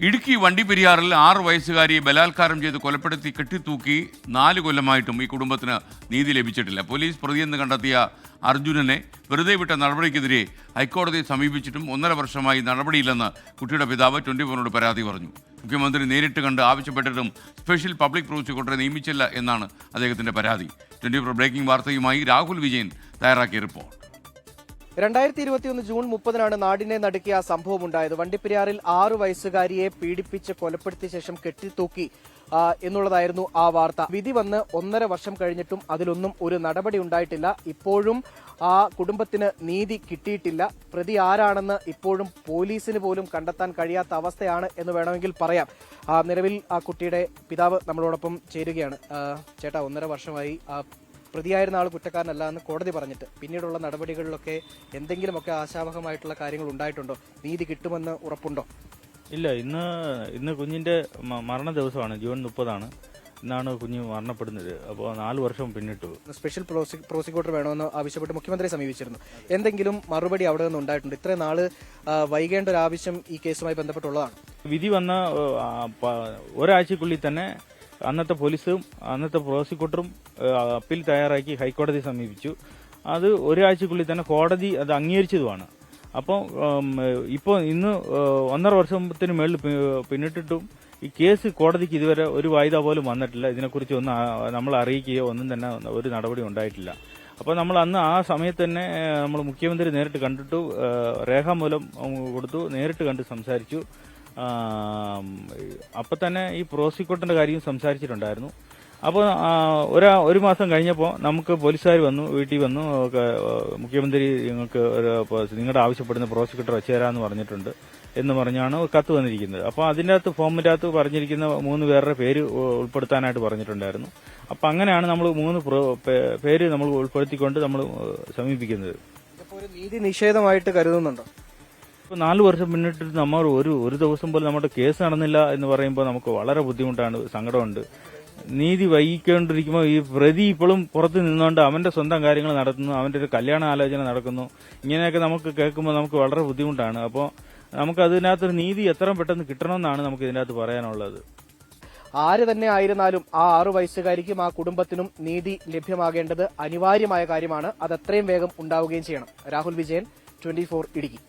ഇടുക്കി വണ്ടിപ്പെരിയാറിൽ ആറ് വയസ്സുകാരിയെ ബലാത്കാരം ചെയ്ത് കൊലപ്പെടുത്തി കെട്ടിത്തൂക്കി നാല് കൊല്ലമായിട്ടും ഈ കുടുംബത്തിന് നീതി ലഭിച്ചിട്ടില്ല. പോലീസ് പ്രതിയെന്ന് കണ്ടെത്തിയ അർജുനനെ വെറുതെ വിട്ട നടപടിക്കെതിരെ ഹൈക്കോടതിയെ സമീപിച്ചിട്ടും ഒന്നര വർഷമായി നടപടിയില്ലെന്ന് കുട്ടിയുടെ പിതാവ് ട്വന്റി ഫോറിനോട് പരാതി പറഞ്ഞു. മുഖ്യമന്ത്രി നേരിട്ട് കണ്ട് ആവശ്യപ്പെട്ടിട്ടും സ്പെഷ്യൽ പബ്ലിക് പ്രോസിക്യൂട്ടറെ നിയമിച്ചില്ല എന്നാണ് അദ്ദേഹത്തിന്റെ പരാതി. ട്വന്റി ഫോർ ബ്രേക്കിംഗ് വാർത്തയുമായി രാഹുൽ വിജയൻ തയ്യാറാക്കിയ റിപ്പോർട്ട്. രണ്ടായിരത്തി ഇരുപത്തിയൊന്ന് ജൂൺ മുപ്പതിനാണ് നാടിനെ നടുക്കിയ ആ സംഭവം ഉണ്ടായത് വണ്ടിപ്പെരിയാറിൽ ആറു വയസ്സുകാരിയെ പീഡിപ്പിച്ച് കൊലപ്പെടുത്തിയ ശേഷം കെട്ടിത്തൂക്കി എന്നുള്ളതായിരുന്നു ആ വാർത്ത. വിധി വന്ന് ഒന്നര വർഷം കഴിഞ്ഞിട്ടും അതിലൊന്നും ഒരു നടപടി ഉണ്ടായിട്ടില്ല. ഇപ്പോഴും ആ കുടുംബത്തിന് നീതി കിട്ടിയിട്ടില്ല. പ്രതി ആരാണെന്ന് ഇപ്പോഴും പോലീസിന് പോലും കണ്ടെത്താൻ കഴിയാത്ത അവസ്ഥയാണ് എന്ന് വേണമെങ്കിൽ പറയാം. നിലവിൽ ആ കുട്ടിയുടെ പിതാവ് നമ്മളോടൊപ്പം ചേരുകയാണ്. ചേട്ടാ ഒന്നര വർഷമായി ആ പ്രതിയായിരുന്ന ആൾ കുറ്റക്കാരനല്ല എന്ന് കോടതി പറഞ്ഞിട്ട് പിന്നീടുള്ള നടപടികളിലൊക്കെ എന്തെങ്കിലുമൊക്കെ ആശാവഹമായിട്ടുള്ള കാര്യങ്ങൾ ഉണ്ടായിട്ടുണ്ടോ? നീതി കിട്ടുമെന്ന് ഉറപ്പുണ്ടോ? ഇല്ല ഇന്ന് ഇന്ന് കുഞ്ഞിന്റെ മരണ ദിവസമാണ് ജൂൺ മുപ്പതാണ്. ഇന്നാണ് കുഞ്ഞ് മരണപ്പെടുന്നത്. അപ്പോൾ നാല് വർഷം പിന്നിട്ടു. സ്പെഷ്യൽ പ്രോസി- പ്രോസിക്യൂട്ടർ വേണമെന്ന് ആവശ്യപ്പെട്ട് മുഖ്യമന്ത്രിയെ സമീപിച്ചിരുന്നു. എന്തെങ്കിലും മറുപടി അവിടെ നിന്ന് ഉണ്ടായിട്ടുണ്ട്? ഇത്രയും നാൾ വൈകേണ്ട ഒരു ആവശ്യം ഈ കേസുമായി ബന്ധപ്പെട്ടുള്ളതാണ്. വിധി വന്ന ഒരാഴ്ചക്കുള്ളിൽ തന്നെ അന്നത്തെ പോലീസും അന്നത്തെ പ്രോസിക്യൂട്ടറും അപ്പീൽ തയ്യാറാക്കി ഹൈക്കോടതി സമീപിച്ചു. അത് ഒരാഴ്ചക്കുള്ളിൽ തന്നെ കോടതി അത് അംഗീകരിച്ചതുമാണ്. അപ്പോൾ ഇപ്പോൾ ഇന്ന് ഒന്നര വർഷത്തിന് മേളിൽ പിന്നിട്ടിട്ടും ഈ കേസ് കോടതിക്ക് ഇതുവരെ ഒരു വായ്പ പോലും വന്നിട്ടില്ല. ഇതിനെക്കുറിച്ച് ഒന്നും നമ്മൾ അറിയിക്കുകയോ ഒന്നും തന്നെ ഒരു നടപടി ഉണ്ടായിട്ടില്ല. അപ്പോൾ നമ്മൾ അന്ന് ആ സമയത്ത് തന്നെ നമ്മൾ മുഖ്യമന്ത്രി നേരിട്ട് കണ്ടിട്ടു. രേഖാമൂലം കൊടുത്തു. നേരിട്ട് കണ്ട് സംസാരിച്ചു. അപ്പൊ തന്നെ ഈ പ്രോസിക്യൂട്ടറിന്റെ കാര്യം സംസാരിച്ചിട്ടുണ്ടായിരുന്നു. അപ്പോൾ ഒരു ഒരു മാസം കഴിഞ്ഞപ്പോൾ നമുക്ക് പോലീസുകാർ വന്നു വീട്ടിൽ വന്നു മുഖ്യമന്ത്രി നിങ്ങൾക്ക് ഒരു നിങ്ങളുടെ ആവശ്യപ്പെടുന്ന പ്രോസിക്യൂട്ടർ വെച്ച് തരാമെന്ന് പറഞ്ഞിട്ടുണ്ട് എന്ന് പറഞ്ഞാണ് കത്ത് വന്നിരിക്കുന്നത്. അപ്പോൾ അതിന്റെ അകത്ത് ഫോമിന്റെ അകത്ത് പറഞ്ഞിരിക്കുന്ന മൂന്ന് പേരുടെ പേര് ഉൾപ്പെടുത്താനായിട്ട് പറഞ്ഞിട്ടുണ്ടായിരുന്നു. അപ്പോൾ അങ്ങനെയാണ് നമ്മൾ മൂന്ന് പേര് നമ്മൾ ഉൾപ്പെടുത്തിക്കൊണ്ട് നമ്മൾ സമീപിക്കുന്നത്. ഒരു നീതി നിഷേധമായിട്ട് കരുതുന്നുണ്ടോ? ഇപ്പൊ നാല് വർഷം പിന്നിട്ട് നമ്മൾ ഒരു ഒരു ദിവസം പോലും നമ്മുടെ കേസ് നടന്നില്ല എന്ന് പറയുമ്പോൾ നമുക്ക് വളരെ ബുദ്ധിമുട്ടാണ് സങ്കടമുണ്ട്. നീതി വൈകിക്കൊണ്ടിരിക്കുമ്പോൾ ഈ പ്രതി ഇപ്പോഴും പുറത്ത് നിന്നുകൊണ്ട് അവന്റെ സ്വന്തം കാര്യങ്ങൾ നടത്തുന്നു അവന്റെ ഒരു കല്യാണ ആലോചന നടക്കുന്നു. ഇങ്ങനെയൊക്കെ നമുക്ക് കേൾക്കുമ്പോൾ നമുക്ക് വളരെ ബുദ്ധിമുട്ടാണ്. അപ്പോൾ നമുക്ക് അതിനകത്തൊരു നീതി എത്ര പെട്ടെന്ന് കിട്ടണമെന്നാണ് നമുക്ക് ഇതിനകത്ത് പറയാനുള്ളത്. ആര് തന്നെ ആയിരുന്നാലും ആ ആറു വയസ്സുകാരിക്കും ആ കുടുംബത്തിനും നീതി ലഭ്യമാകേണ്ടത് അനിവാര്യമായ കാര്യമാണ്. അത് എത്രയും വേഗം ഉണ്ടാവുകയും ചെയ്യണം. രാഹുൽ വിജയൻ ട്വന്റി ഇടുക്കി.